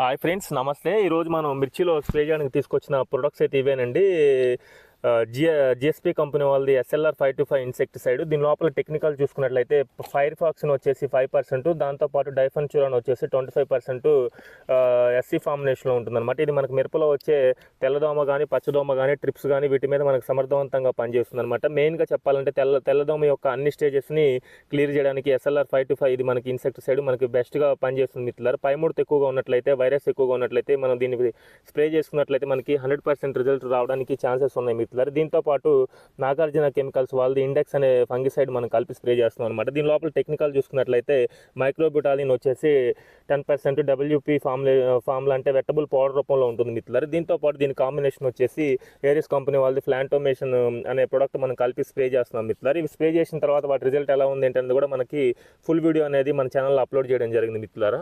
Hi friends నమస్తే. ఈరోజు మనం మిర్చిలో స్ప్రే చేయడానికి తీసుకొచ్చిన ప్రొడక్ట్స్ అయితే ఇవేనండి. జిఎ జిఎస్పీ కంపెనీ వాళ్ళది SLR five two five insecticide దీని లోపల టెక్నికల్ చూసుకున్నట్లయితే ఫైర్ ఫాక్స్ని వచ్చేసి ఫైవ్ పర్సెంట్ దాంతోపాటు డైఫన్చురాన్ వచ్చేసి ట్వంటీ ఫైవ్ పర్సెంట్ ఎస్సీ ఫార్ములేషన్లో ఉంటుందన్నమాట. ఇది మనకు మిరపలో వచ్చే తెల్లదోమ కానీ పచ్చదోమ కానీ ట్రిప్స్ కానీ వీటి మీద మనకు సమర్థవంతంగా పనిచేస్తుంది అనమాట మెయిన్గా చెప్పాలంటే తెల్ల తెల్లదోమ యొక్క అన్ని స్టేజెస్ని క్లియర్ చేయడానికి ఎస్ఎల్ఆర్ ఫైవ్ టు ఫైవ్ ఇది మనకి ఇన్సెక్టిసైడ్ మనకి బెస్ట్గా పనిచేస్తుంది మిత్రులారు. పైముడత ఎక్కువగా ఉన్నట్లయితే వైరస్ ఎక్కువగా ఉన్నట్లయితే మనం దీన్ని స్ప్రే చేసుకున్నట్లయితే మనకి హండ్రెడ్ పర్సెంట్ రిజల్ట్ రావడానికి ఛాన్సెస్ ఉన్నాయి మిత్రులు దీంతో పాటు నాగార్జున కెమికల్స్ వాళ్ళది ఇండెక్స్ అనే ఫంగిసైడ్ మనం కలిపి స్ప్రే చేస్తున్నాం అనమాట దీని లోపల టెక్నికల్ చూసుకున్నట్లయితే మైక్రోబ్యూటాలిన్ వచ్చేసి టెన్ పర్సెంట్ డబ్ల్యూపీ ఫామ్లే ఫామ్లా అంటే వెట్టబుల్ పౌడర్ రూపంలో ఉంటుంది మిత్రులారు. దీంతో పాటు దీని కాంబినేషన్ వచ్చేసి ఏరియస్ కంపెనీ వాళ్ళది ఫ్లాంటోమేషన్ అనే ప్రోడక్ట్ మనం కలిపి స్ప్రే చేస్తున్నాం మిత్రులారు. ఇవి స్ప్రే చేసిన తర్వాత వాటి రిజల్ట్ ఎలా ఉంది ఏంటనేది కూడా మనకి ఫుల్ వీడియో అనేది మన ఛానల్లో అప్లోడ్ చేయడం జరిగింది మిత్రులారా.